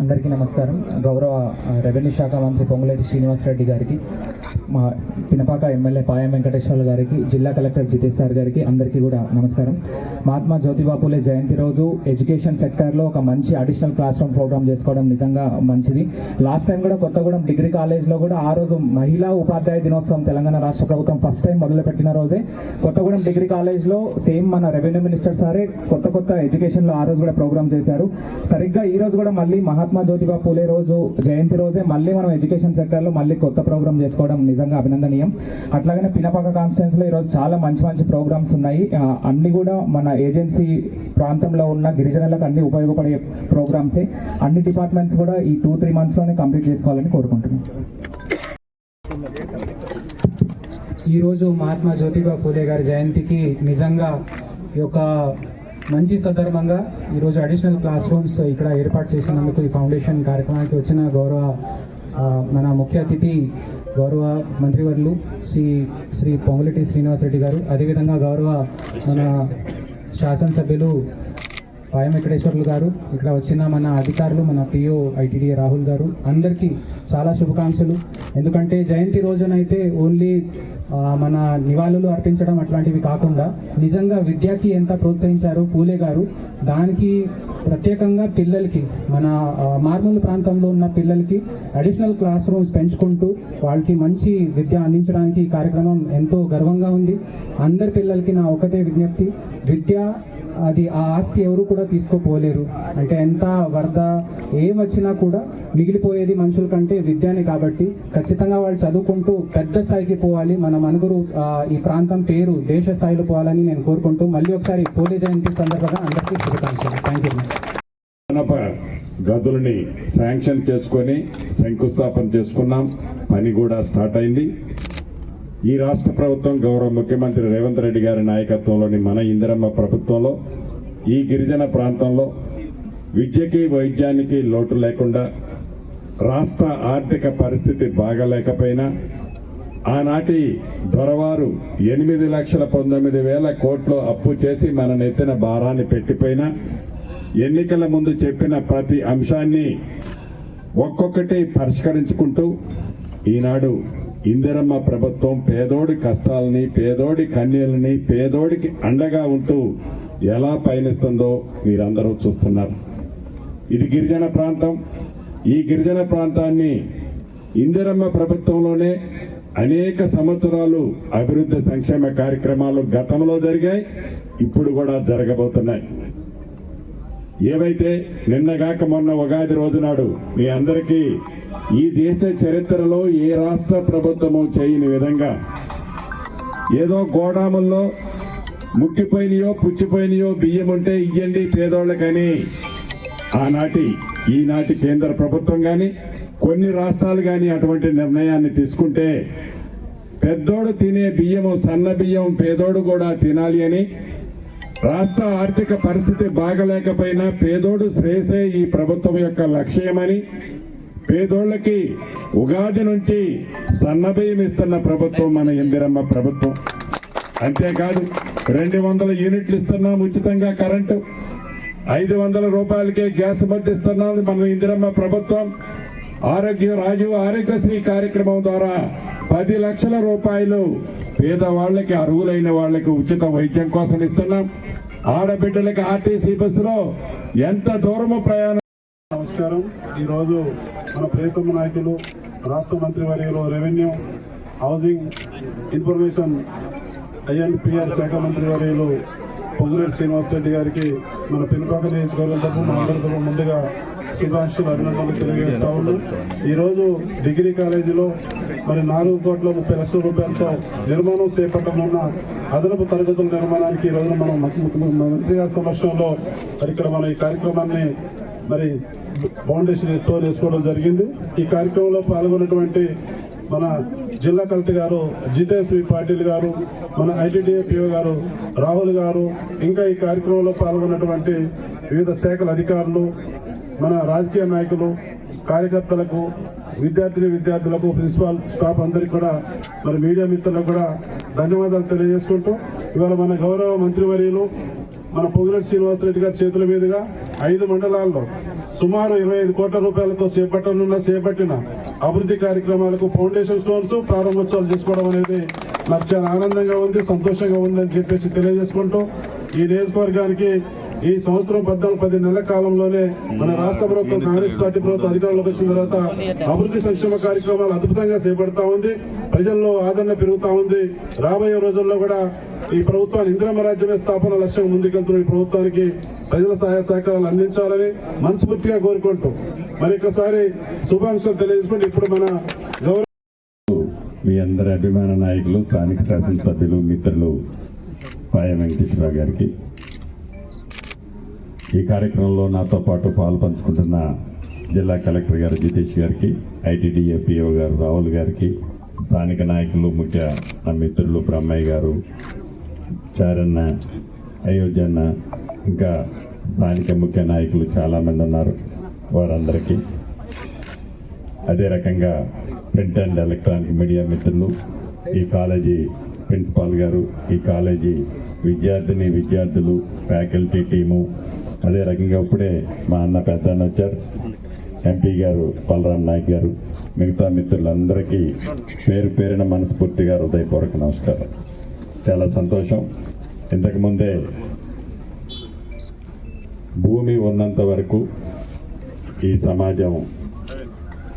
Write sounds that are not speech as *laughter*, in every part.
అందరికీ నమస్కారం. గౌరవ రెవెన్యూ శాఖ మంత్రి పొంగులేటి శ్రీనివాసరెడ్డి గారికి మా పినపాక ఎమ్మెల్యే పాయం వెంకటేశ్వర్లు గారికి జిల్లా కలెక్టర్ జితేష్ సార్ గారికి అందరికీ కూడా నమస్కారం. మహాత్మా జ్యోతిబా పూలే జయంతి రోజు ఎడ్యుకేషన్ సెక్టర్లో ఒక మంచి అడిషనల్ క్లాస్ రూమ్ ప్రోగ్రామ్ చేసుకోవడం నిజంగా మంచిది. లాస్ట్ టైం కూడా కొత్తగూడెం డిగ్రీ కాలేజ్లో కూడా ఆ రోజు మహిళా ఉపాధ్యాయ దినోత్సవం తెలంగాణ రాష్ట్ర ప్రభుత్వం ఫస్ట్ టైం మొదలుపెట్టిన రోజే. కొత్తగూడెం డిగ్రీ కాలేజ్లో సేమ్ మన రెవెన్యూ మినిస్టర్ సారే కొత్త కొత్త ఎడ్యుకేషన్లో ఆ రోజు కూడా ప్రోగ్రామ్ చేశారు. సరిగ్గా ఈ రోజు కూడా మళ్ళీ మహాత్మా జ్యోతిబా పూలే రోజు జయంతి రోజే మళ్ళీ మనం ఎడ్యుకేషన్ సెక్టర్లో మళ్ళీ కొత్త ప్రోగ్రామ్ చేసుకోవడం నిజంగా అభినందనీయం. అట్లాగనే పినపాక కాన్స్టిట్యున్సీలో ఈరోజు చాలా మంచి మంచి ప్రోగ్రామ్స్ ఉన్నాయి. అన్నీ కూడా మన ఏజెన్సీ ప్రాంతంలో ఉన్న గిరిజనులకు అన్ని ఉపయోగపడే ప్రోగ్రామ్సే. అన్ని డిపార్ట్మెంట్స్ కూడా ఈ టూ త్రీ మంత్స్లోనే కంప్లీట్ చేసుకోవాలని కోరుకుంటున్నాను ఈరోజు మహాత్మా జ్యోతిబా ఫూలే గారి జయంతికి నిజంగా ఈ యొక్క మంచి సందర్భంగా ఈరోజు అడిషనల్ క్లాస్ రూమ్స్ ఇక్కడ ఏర్పాటు చేసినందుకు ఈ ఫౌండేషన్ కార్యక్రమానికి వచ్చిన గౌరవ మన ముఖ్య అతిథి గౌరవ మంత్రివర్యులు శ్రీ శ్రీ పొంగులెట్టి శ్రీనివాసరెడ్డి గారు. అదేవిధంగా గౌరవ మన శాసనసభ్యులు పాయం వెంకటేశ్వర్లు గారు ఇక్కడ వచ్చిన మన అధికారులు మన పిఓ ఐటీడీఏ రాహుల్ గారు అందరికీ చాలా శుభాకాంక్షలు. ఎందుకంటే జయంతి రోజునైతే ఓన్లీ మన నివాళులు అర్పించడం అట్లాంటివి కాకుండా నిజంగా విద్యకి ఎంత ప్రోత్సహించారు పూలే గారు దానికి ప్రత్యేకంగా పిల్లలకి మన మార్మూల ప్రాంతంలో ఉన్న పిల్లలకి అడిషనల్ క్లాస్ రూమ్స్ పెంచుకుంటూ వాళ్ళకి మంచి విద్య అందించడానికి ఈ కార్యక్రమం ఎంతో గర్వంగా ఉంది. అందరి పిల్లలకి నా ఒకటే విజ్ఞప్తి విద్య అది ఆ ఆస్తి ఎవరు కూడా తీసుకోపోలేరు. అంటే ఎంత వరద ఏమొచ్చినా కూడా మిగిలిపోయేది మనుషుల కంటే విద్యనే కాబట్టి ఖచ్చితంగా వాళ్ళు చదువుకుంటూ పెద్ద స్థాయికి పోవాలి. మన మనుగురు ఈ ప్రాంతం పేరు దేశ స్థాయిలో పోవాలని నేను కోరుకుంటూ మళ్ళీ ఒకసారి పోలీ జయంతి సందర్భంగా అందరికీ శుభాకాంక్షలు. థ్యాంక్ యూ గదులని శాంక్షన్ చేసుకొని శంకుస్థాపన చేసుకున్నాం. పని కూడా స్టార్ట్ అయింది. ఈ రాష్ట్ర ప్రభుత్వం గౌరవ ముఖ్యమంత్రి రేవంత్ రెడ్డి గారి నాయకత్వంలోని మన ఇందిరమ్మ ప్రభుత్వంలో ఈ గిరిజన ప్రాంతంలో విద్యకి వైద్యానికి లోటు లేకుండా రాష్ట్ర ఆర్థిక పరిస్థితి బాగలేకపోయినా ఆనాటి దొరవారు ఎనిమిది లక్షల పంతొమ్మిది వేల కోట్లు అప్పు చేసి మన నెత్తిన భారాన్ని పెట్టిపోయినా ఎన్నికల ముందు చెప్పిన ప్రతి అంశాన్ని ఒక్కొక్కటి పరిష్కరించుకుంటూ ఈనాడు ఇందిరమ్మ ప్రభుత్వం పేదోడి కష్టాలని పేదోడి కన్యలని పేదోడికి అండగా ఉంటూ ఎలా పయనిస్తుందో మీరందరూ చూస్తున్నారు. ఇది గిరిజన ప్రాంతం. ఈ గిరిజన ప్రాంతాన్ని ఇందిరమ్మ ప్రభుత్వంలోనే అనేక సంవత్సరాలు అభివృద్ధి సంక్షేమ కార్యక్రమాలు గతంలో జరిగాయి ఇప్పుడు కూడా జరగబోతున్నాయి. ఏవైతే నిన్నగాక మొన్న ఉగాది రోజు నాడు మీ అందరికీ ఈ దేశ చరిత్రలో ఏ రాష్ట్ర ప్రభుత్వము చేయని విధంగా ఏదో గోడాముల్లో ముక్కిపోయినయో పుచ్చిపోయినయో బియ్యం ఉంటే ఇయ్యండి పేదోళ్ళకని. ఆనాటి ఈనాటి కేంద్ర ప్రభుత్వం కానీ కొన్ని రాష్ట్రాలు కానీ అటువంటి నిర్ణయాన్ని తీసుకుంటే పెద్దోడు తినే బియ్యం సన్న బియ్యం పేదోడు కూడా తినాలి అని రాష్ట్ర ఆర్థిక పరిస్థితి బాగలేకపోయినా పేదోడు శ్రేయసే ఈ ప్రభుత్వం యొక్క లక్ష్యమని పేదోళ్ళకి ఉగాది నుంచి సన్నబియ్యం ఇస్తున్న ప్రభుత్వం మన ఇందిరమ్మ ప్రభుత్వం. అంతేకాదు రెండు వందల యూనిట్లు ఇస్తున్నాం ఉచితంగా కరెంటు. ఐదు వందల రూపాయలకే గ్యాస్ మధ్య ఇస్తున్నాం మన ఇందిరమ్మ ప్రభుత్వం ఆరోగ్య రాజు ఆరోగ్యశ్రీ కార్యక్రమం ద్వారా పది లక్షల రూపాయలు పేదవాళ్ళకి అర్హులైన వాళ్ళకి ఉచిత వైద్యం కోసం ఇస్తున్నాం. ఆడబిడ్డలకి ఆర్టీసీ బస్సులో ఎంత దూరము ప్రయాణం? నమస్కారం. ఈరోజు మన ప్రియతమ నాయకులు రాష్ట్ర మంత్రి వర్యులు రెవెన్యూ హౌసింగ్ ఇన్ఫర్మేషన్ ఐఎన్పిఆర్ శాఖ మంత్రి వర్యులు పొంగులేటి శ్రీనివాసరెడ్డి గారికి మన పినపాక నియోజకవర్గం తరపు మా అందరి ముందుగా శుభాషులు అభినందనలు తెలియజేస్తా ఉన్నాం. ఈరోజు డిగ్రీ కాలేజీలో మరి నాలుగు కోట్ల ముప్పై లక్షల రూపాయలతో నిర్మాణం చేపట్టనున్న అదనపు తరగతుల నిర్మాణానికి ఈ మనం మంత్రి గారి సమక్షంలో మరి ఇక్కడ మనం ఈ కార్యక్రమాన్ని మరి ఫౌండేషన్తో చేసుకోవడం జరిగింది. ఈ కార్యక్రమంలో పాల్గొన్నటువంటి మన జిల్లా కలెక్టర్ గారు జితేశ్వరి పాటిల్ గారు మన ఐటీడీఏ గారు రాహుల్ గారు ఇంకా ఈ కార్యక్రమంలో పాల్గొన్నటువంటి వివిధ శాఖల అధికారులు మన రాజకీయ నాయకులు కార్యకర్తలకు విద్యార్థిని విద్యార్థులకు ప్రిన్సిపాల్ స్టాఫ్ అందరికీ కూడా మరి మీడియా మిత్రులకు కూడా ధన్యవాదాలు తెలియజేసుకుంటూ ఇవాళ మన గౌరవ మంత్రివర్యులు మన పొగిరెడ్డి శ్రీనివాసరెడ్డి గారి చేతుల మీదుగా ఐదు మండలాల్లో సుమారు ఇరవై ఐదు కోట్ల రూపాయలతో చేపట్టనున్న చేపట్టిన అభివృద్ధి కార్యక్రమాలకు ఫౌండేషన్ స్టోన్స్ ప్రారంభోత్సవాలు చేసుకోవడం అనేది నాకు చాలా ఆనందంగా ఉంది సంతోషంగా ఉందని చెప్పేసి తెలియజేసుకుంటూ ఈ నియోజకవర్గానికి ఈ సంవత్సరం పద్నాలుగు పది నెలల కాలంలోనే మన రాష్ట్ర ప్రభుత్వం కాంగ్రెస్ పార్టీ ప్రభుత్వం అధికారంలోకి వచ్చిన తర్వాత అభివృద్ధి సంక్షేమ కార్యక్రమాలు అద్భుతంగా చేపడతా ఉంది. ప్రజల్లో ఆదరణ పెరుగుతా ఉంది. రాబోయే రోజుల్లో కూడా ఈ ప్రభుత్వాన్ని ఇందిరమ్మ రాజ్యమే స్థాపన లక్ష్యం ముందుకెళ్తున్న ఈ ప్రభుత్వానికి ప్రజల సహాయ సహకారాలు అందించాలని మనస్ఫూర్తిగా కోరుకుంటూ మరొకసారి శుభాంశాలు తెలియజేసుకుంటూ ఇప్పుడు మన గౌరవ మీ అందరి అభిమాన నాయకులు స్థానిక శాసనసభ్యులు మిత్రులు పాయ వెంకటేశ్వరరావు గారికి. ఈ కార్యక్రమంలో నాతో పాటు పాలు పంచుకుంటున్న జిల్లా కలెక్టర్ గారు జితేష్ గారికి ఐటీడీఏపీఓ గారు రాహుల్ గారికి స్థానిక నాయకులు ముఖ్య నా మిత్రులు బ్రహ్మయ్య గారు చారన్న అయోధ్యన్న ఇంకా స్థానిక ముఖ్య నాయకులు చాలామంది ఉన్నారు వారందరికీ. అదే రకంగా ప్రింట్ అండ్ ఎలక్ట్రానిక్ మీడియా మిత్రులు ఈ కాలేజీ ప్రిన్సిపాల్ గారు ఈ కాలేజీ విద్యార్థిని విద్యార్థులు ఫ్యాకల్టీ టీము అదే రకంగా ఇప్పుడే మా అన్న పెద్ద అన్న వచ్చారు ఎంపీ గారు బలరాం నాయక్ గారు మిగతా మిత్రులందరికీ పేరు పేరిన మనస్ఫూర్తిగా హృదయపూర్వక నమస్కారం. చాలా సంతోషం. ఇంతకుముందే భూమి ఉన్నంత వరకు ఈ సమాజం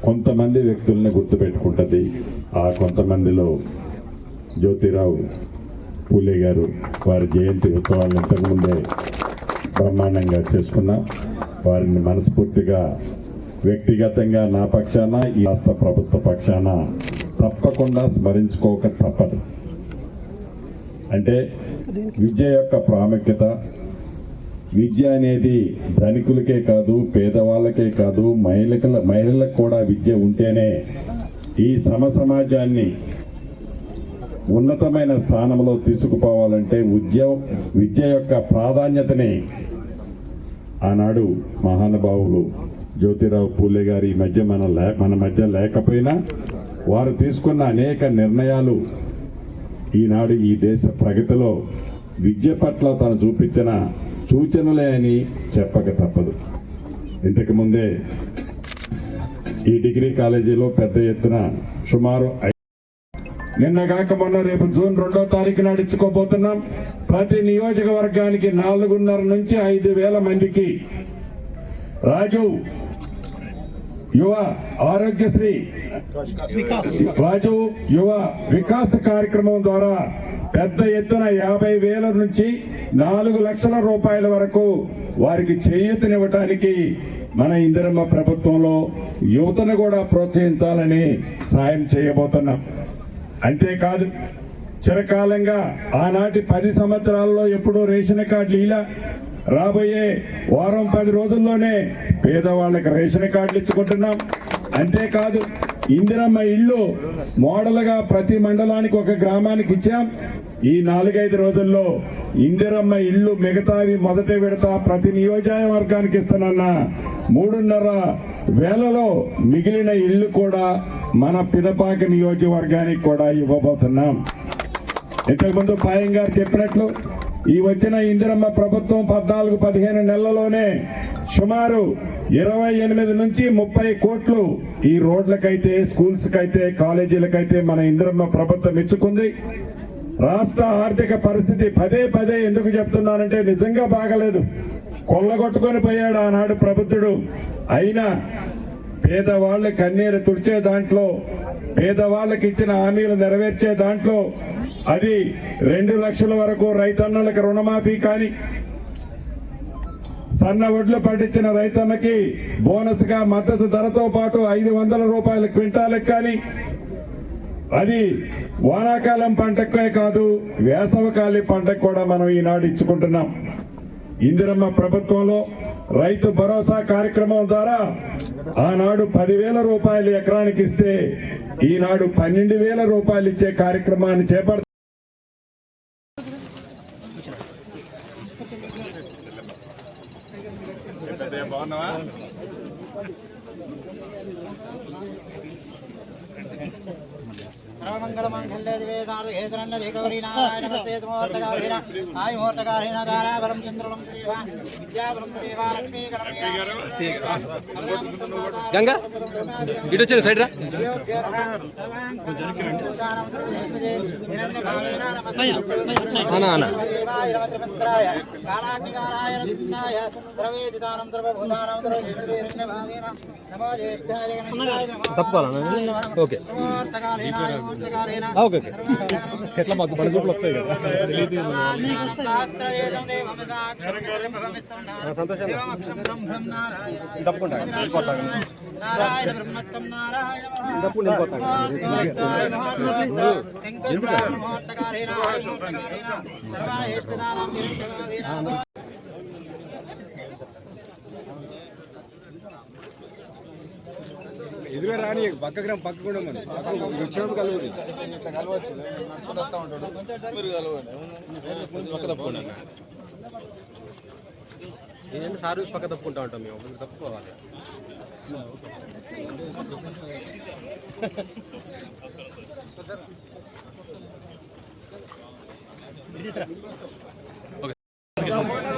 కొంతమంది వ్యక్తుల్ని గుర్తుపెట్టుకుంటుంది. ఆ కొంతమందిలో జ్యోతిరావు పూలే గారు వారి జయంతి ఉత్సవాలు ఇంతకుముందే బ్రహ్మాండంగా చేసుకున్నాం. వారిని మనస్ఫూర్తిగా వ్యక్తిగతంగా నా పక్షాన ఈ రాష్ట్ర ప్రభుత్వ పక్షాన తప్పకుండా స్మరించుకోక తప్పదు. అంటే విద్య యొక్క ప్రాముఖ్యత విద్య అనేది ధనికులకే కాదు పేదవాళ్ళకే కాదు మహిళల మహిళలకు కూడా విద్య ఉంటేనే ఈ సమ సమాజాన్ని ఉన్నతమైన స్థానంలో తీసుకుపోవాలంటే విద్య విద్య యొక్క ప్రాధాన్యతని ఆనాడు మహానుభావులు జ్యోతిరావు పూలే గారి ఈ మధ్య మన లే మన మధ్య లేకపోయినా వారు తీసుకున్న అనేక నిర్ణయాలు ఈనాడు ఈ దేశ ప్రగతిలో విద్య పట్ల తను చూపించిన సూచనలే అని చెప్పక తప్పదు. ఇంతకుముందే ఈ డిగ్రీ కాలేజీలో పెద్ద ఎత్తున సుమారు నిన్న కాక మొన్న రేపు జూన్ రెండో తారీఖు నాడు ఇచ్చుకోబోతున్నాం. ప్రతి నియోజకవర్గానికి నాలుగున్నర నుంచి ఐదు వేల మందికి. రాజు యువ ఆరోగ్యశ్రీ. రాజు యువ వికాస్ కార్యక్రమం ద్వారా పెద్ద ఎత్తున యాభై వేల నుంచి నాలుగు లక్షల రూపాయల వరకు వారికి చేయూతనివ్వటానికి మన ఇందిరమ్మ ప్రభుత్వంలో యువతను కూడా ప్రోత్సహించాలని సాయం చేయబోతున్నాం. అంతేకాదు చిరకాలంగా ఆనాటి పది సంవత్సరాల్లో ఎప్పుడూ రేషన్ కార్డులు ఇలా రాబోయే వారం పది రోజుల్లోనే పేదవాళ్ళకి రేషన్ కార్డులు ఇచ్చుకుంటున్నాం. అంతేకాదు ఇందిరమ్మ ఇల్లు మోడల్గా ప్రతి మండలానికి ఒక గ్రామానికి ఇచ్చాం. ఈ నాలుగైదు రోజుల్లో ఇందిరమ్మ ఇల్లు మిగతావి మొదటి విడత ప్రతి నియోజకవర్గానికి ఇస్తానన్న మూడున్నర వేలలో మిగిలిన ఇల్లు కూడా మన పిదపాక నియోజకవర్గానికి కూడా ఇవ్వబోతున్నాం. ఇంతకుముందు పాయం గారు చెప్పినట్లు ఈ వచ్చిన ఇందిరమ్మ ప్రభుత్వం పద్నాలుగు పదిహేను నెలల్లోనే సుమారు ఇరవై ఎనిమిది నుంచి ముప్పై కోట్లు ఈ రోడ్లకైతే స్కూల్స్కైతే కాలేజీలకైతే మన ఇందిరమ్మ ప్రభుత్వం ఇచ్చుకుంది. రాష్ట్ర ఆర్థిక పరిస్థితి పదే పదే ఎందుకు చెప్తున్నానంటే నిజంగా బాగలేదు. కొల్లగొట్టుకొని పోయాడు ఆనాడు ప్రబుద్ధుడు అయినా పేదవాళ్ళ కన్నీరు తుడిచే దాంట్లో పేదవాళ్ళకి ఇచ్చిన హామీలు నెరవేర్చే దాంట్లో అది రెండు లక్షల వరకు రైతన్నలకు రుణమాఫీ కానీ సన్న ఒడ్లు పండించిన రైతన్నకి బోనస్గా మద్దతు ధరతో పాటు ఐదు వందల రూపాయల క్వింటాలకు కానీ అది వానాకాలం పంటకే కాదు వేసవకాలి పంటకు కూడా మనం ఈనాడు ఇచ్చుకుంటున్నాం. ఇందిరమ్మ ప్రభుత్వంలో రైతు భరోసా కార్యక్రమం ద్వారా ఆనాడు పదివేల రూపాయలు ఎకరానికి ఇస్తే ఈనాడు పన్నెండు వేల రూపాయలు ఇచ్చే కార్యక్రమాన్ని చేపడుతుంది సర్వమంగళమాంగళ్య దివే సార్ధే శరణ్యదే గౌరీ నారాయణ మస్తే ముహూర్తకారేణ ఆయ ముహూర్తకారేణ ధారాబలం చంద్రబలం దేవ విద్యాబలం దేవ లక్ష్మీ గంగా ఇటు వచ్చాను సైడ్ రా తప్పుకోవాలన్నా ఓకే ఓకే ఓకే ఎట్లా మాకు మన గ్రూప్లో వస్తాయి కదా తెలియదు తప్పకుండా నారాయణ బ్రహ్మత్వం నారాయణ తప్పకుండా వెళ్ళిపోతాను ఎదురుగా రాని పక్క గ్రామం పక్క కూడా మరి వచ్చినప్పుడు కలుగురి పక్క తప్పుకుండా నేను సార్ చూసి పక్క తప్పుకుంటా ఉంటాం మేము. మీరు తప్పుకోవాలి. *laughs*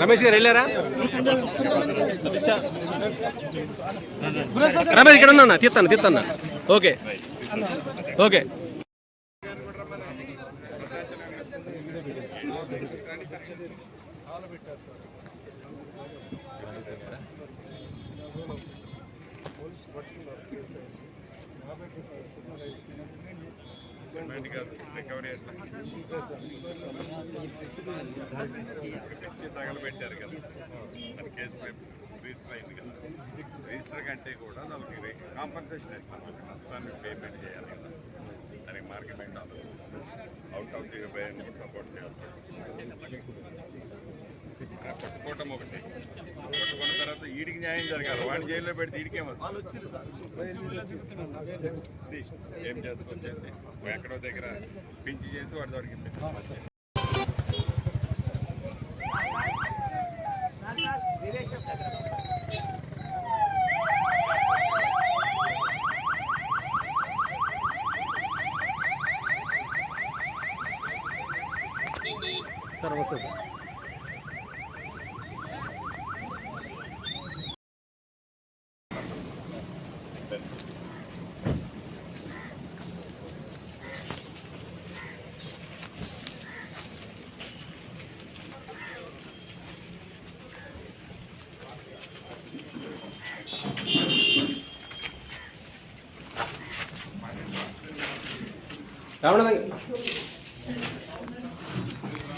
రమేష్ గారు వెళ్ళారా? రమేష్ ఇక్కడ ఉన్నా తీస్తాను తీస్తాను ఓకే. ఓకే. పెట్టారు తగలబెట్టారు కదా దాని కేసు రేపు రిజిస్టర్ అయింది కదా రిజిస్టర్ కంటే కూడా దానికి కాంపన్సేషన్ ఎట్లా మనకి నష్టాన్ని పేమెంట్ చేయాలి కదా దానికి market out of the support చేయాలి పట్టుకోవటం ఒకటి పట్టుకున్న తర్వాత ఈడికి న్యాయం జరగాలి వాడిని జైల్లో పెడితే ఈడికే ఏం చేస్తూ వచ్చేసి ఎక్కడో దగ్గర పించి చేసి వాడి దొరికింది సార్. రామనాథం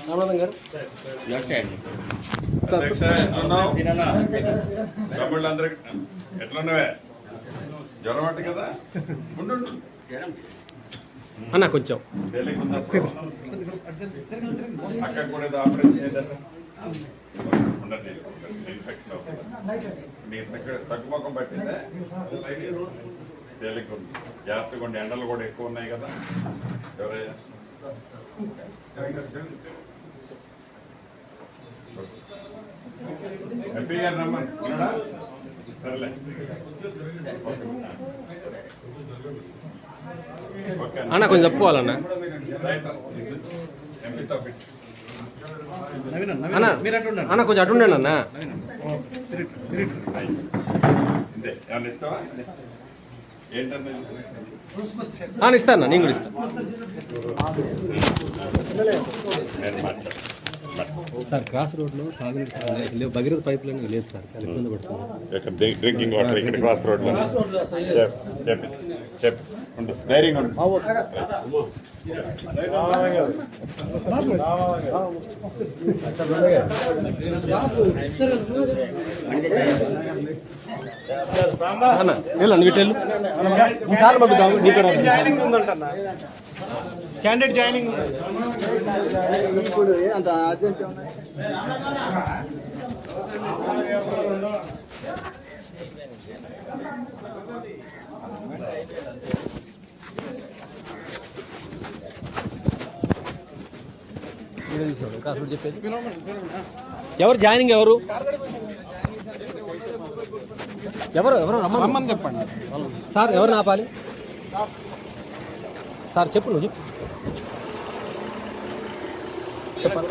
రామనాథం గారు? తమ్ముళ్ళందరికి ఎట్లున్నవే? జ్వరం అంట కదా? ఉండు. అన్న కొంచెం? అక్కడ కూడా ఆపరేషన్ చేద్దాం. ఇన్ఫెక్షన్ అవుతుంది. మీ తగ్గుముఖం పట్టిందే? తేలిగ్గా ఉంది. జాగ్రత్తగా ఉండి ఎండలు కూడా ఎక్కువ ఉన్నాయి కదా. ఎవరయ్యా? ఎంపీ గారు రమ్మని. ఉన్నాడా? సరేలే. ఓకే అన్న. కొంచెం సాబ్ అన్న అన్న కొంచెం అటు ఉండండి అన్న. ఇంతే ఏమన్నా ఇస్తావా? ఏంటన్నా అన్న ఇస్తాను నేను కూడా ఇస్తాను. నేను మాట్లాడు సార్ క్రాస్ రోడ్లో తాగునీటి లేవు భగీరథ పైప్ లైన్ లేదు సార్ చాలా ఇబ్బంది పడుతుంది డ్రింకింగ్ వాటర్ ఇక్కడ క్రాస్ రోడ్లో చెప్పి చెప్పి ఉండు ధైర్యంగా ఉండు క్యాండిడేట్ జాయినింగ్ ఇప్పుడు అంత అర్జెంట్ ఎవరు జాయినింగ్ ఎవరు? ఎవరు ఎవరు రమ్మని? చెప్పండి. సార్ ఎవరు ఆపాలి సార్ చెప్పు నువ్వు. చెప్పు చెప్పాలి.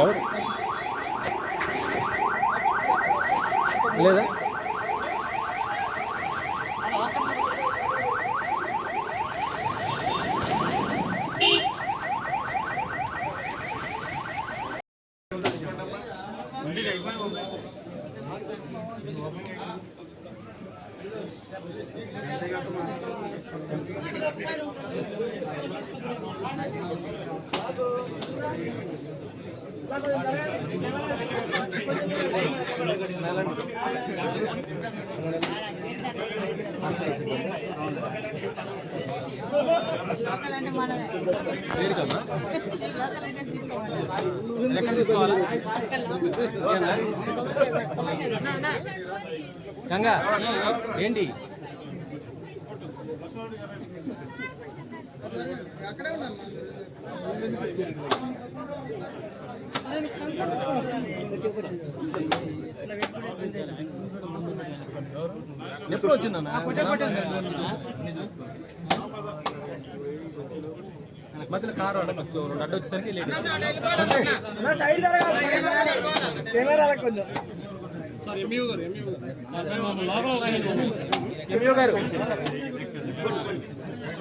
ఎవరు? లేదా? గంగా ఏంటి? ఎప్పుడు వచ్చిందన్న? మధ్యలో కారు అడగచ్చు రెండు అడ్డు వచ్చేసరికి లేట్ ఎంఈఓ గారు.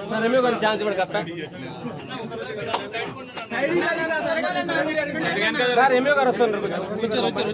సార్ ఎంఈఓ గారు ఛాన్స్ ఇవ్వడు కదా సార్ ఎంఈఓ గారు వస్తున్నారు కొంచెం. వచ్చారు వచ్చారు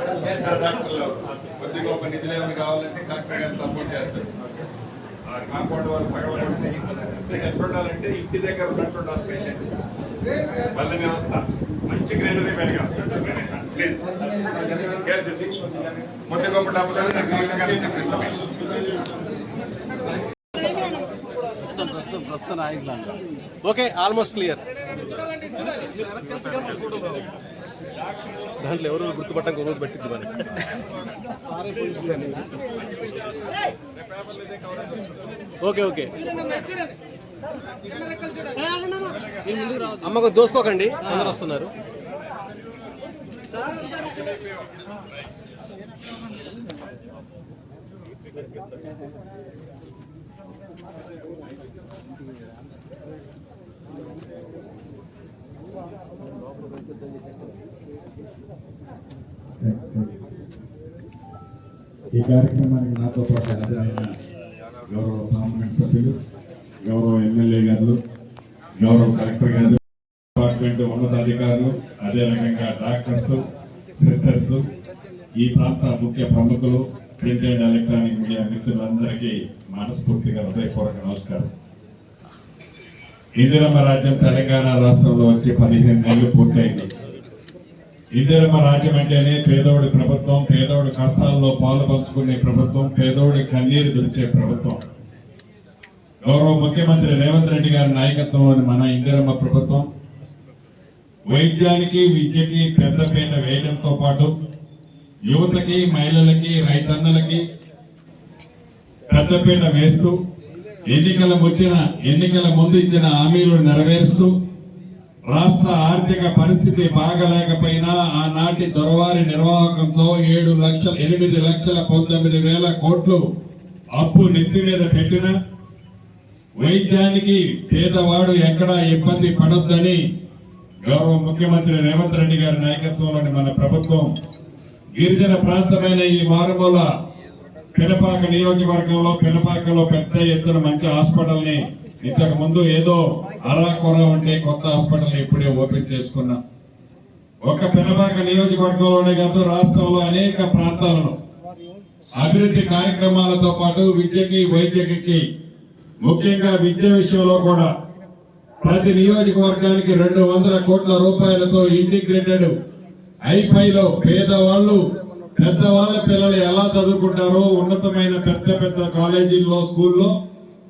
తీసినట్టు డాక్టర్లు. కొద్ది గొప్ప నిధులు ఏమైనా కావాలంటే కలెక్టర్ గారు సపోర్ట్ చేస్తారు. ఆ కాంపౌండ్ వాళ్ళు పగలగొట్టి ఎక్కడ ఉండాలంటే ఇంటి దగ్గర ఉన్నట్టు ఉండాలి పేషెంట్. పల్లె వ్యవస్థ మంచి గ్రీనరీ పెరగాలి ప్లీజ్. కేర్ దిస్ కొద్ది గొప్ప డబ్బులు కలెక్టర్ చెప్పిస్తాం. Okay almost clear. దాంట్లో ఎవరు గుర్తుపట్టం రోజు పెట్టింది మరి. Okay okay. అమ్మకు దోసుకోకండి అందరు వస్తున్నారు. ఈ కార్యక్రమానికి నాతో పాటు హాజరైన గౌరవ పార్లమెంట్ సభ్యులు గౌరవ ఎమ్మెల్యే గారు గౌరవ కలెక్టర్ గారు డిపార్ట్మెంట్ ఉన్నతాధికారులు అదే రకంగా డాక్టర్స్ సిస్టర్స్ ఈ ప్రాంత ముఖ్య ప్రముఖులు ప్రింట్ అండ్ ఎలక్ట్రానిక్ మీడియా మిత్రులందరికీ మనస్ఫూర్తిగా హృదయపూర్వక నమస్కారం. ఇందిరమ్మ రాజ్యం తెలంగాణ రాష్ట్రంలో వచ్చి పదిహేను నెలలు పూర్తయింది. ఇందిరమ్మ రాజ్యం అంటేనే పేదోడి ప్రభుత్వం పేదోడి కష్టాల్లో పాలు పంచుకునే ప్రభుత్వం పేదోడి కన్నీరు దుడిచే ప్రభుత్వం. గౌరవ ముఖ్యమంత్రి రేవంత్ రెడ్డి గారి నాయకత్వంలోని మన ఇందిరమ్మ ప్రభుత్వం. వైద్యానికి విద్యకి పెద్దపీట వేయడంతో పాటు యువతకి మహిళలకి రైతన్నలకి పెద్దపీట వేస్తూ ఎన్నికల ముచ్చిన ఎన్నికల ముందు ఇచ్చిన హామీలు నెరవేరుస్తూ రాష్ట్ర ఆర్థిక పరిస్థితి బాగలేకపోయినా ఆనాటి దొరవారి నిర్వాహకంతో ఏడు లక్షల ఎనిమిది లక్షల పంతొమ్మిది వేల కోట్లు అప్పు నెత్తి మీద పెట్టిన వైద్యానికి పేదవాడు ఎక్కడా ఇబ్బంది పడొద్దని గౌరవ ముఖ్యమంత్రి రేవంత్ రెడ్డి గారి నాయకత్వంలోని మన ప్రభుత్వం గిరిజన ప్రాంతమైన ఈ మారుమూల పినపాక నియోజకవర్గంలో పినపాకలో పెద్ద ఎత్తున మంచి హాస్పిటల్ని ఇంతకు ముందు ఏదో అరాకొర ఉంటే కొత్త హాస్పిటల్ ఇప్పుడే ఓపెన్ చేసుకున్నాం. ఒక పినపాక నియోజకవర్గంలోనే కాదు రాష్ట్రంలో అనేక ప్రాంతాలలో అభివృద్ధి కార్యక్రమాలతో పాటు విద్యకి వైద్యకి ముఖ్యంగా విద్య విషయంలో కూడా ప్రతి నియోజకవర్గానికి రెండు వందల కోట్ల రూపాయలతో ఇంటిగ్రేటెడ్ ఐఫైలో పేదవాళ్ళు పెద్దవాళ్ళ పిల్లలు ఎలా చదువుకుంటారో ఉన్నతమైన పెద్ద పెద్ద కాలేజీల్లో స్కూల్లో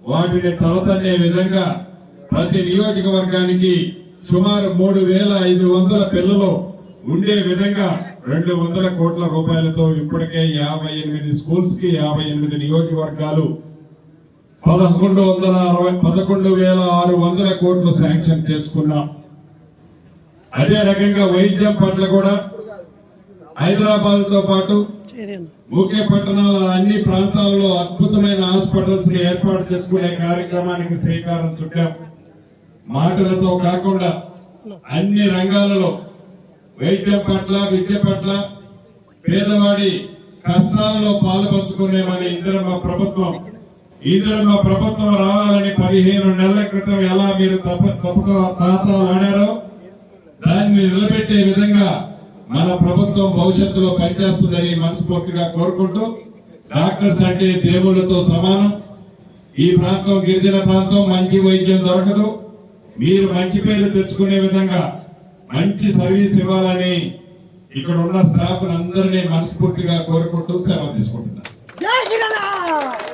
వాటిని తలతన్నే విధంగా ప్రతి నియోజకవర్గానికి సుమారు మూడు వేల ఐదు వందల పిల్లలు ఉండే విధంగా రెండు వందల కోట్ల రూపాయలతో ఇప్పటికే యాభై ఎనిమిది స్కూల్స్కి యాభై ఎనిమిది నియోజకవర్గాలు పదకొండు వందల అరవై పదకొండు వేల ఆరు వందల కోట్లు శాంక్షన్ చేసుకున్నాం. అదే రకంగా వైద్యం పట్ల కూడా హైదరాబాద్తో పాటు ముఖ్య పట్టణాల అన్ని ప్రాంతాల్లో అద్భుతమైన హాస్పిటల్స్ని ఏర్పాటు చేసుకునే కార్యక్రమానికి శ్రీకారం చుట్టాం. మాటలతో కాకుండా అన్ని రంగాలలో వైద్యం పట్ల విద్య పట్ల పేదవాడి కష్టాలలో పాలు పంచుకునే మన ఇందిరమ్మ ప్రభుత్వం ఇందిరమ్మ ప్రభుత్వం రావాలని పదిహేను నెలల క్రితం ఎలా మీరు తప్ప తప్పక తాతాలు ఆడారో దాన్ని నిలబెట్టే విధంగా మన ప్రభుత్వం భవిష్యత్తులో పనిచేస్తుందని మనస్ఫూర్తిగా కోరుకుంటూ డాక్టర్స్ అంటే దేవుళ్ళతో సమానం. ఈ ప్రాంతం గిరిజన ప్రాంతం మంచి వైద్యం దొరకదు. మీరు మంచి పేరు తెచ్చుకునే విధంగా మంచి సర్వీస్ ఇవ్వాలని ఇక్కడ ఉన్న స్టాఫ్ అందరినీ మనస్ఫూర్తిగా కోరుకుంటూ సెలవు తీసుకుంటున్నాను.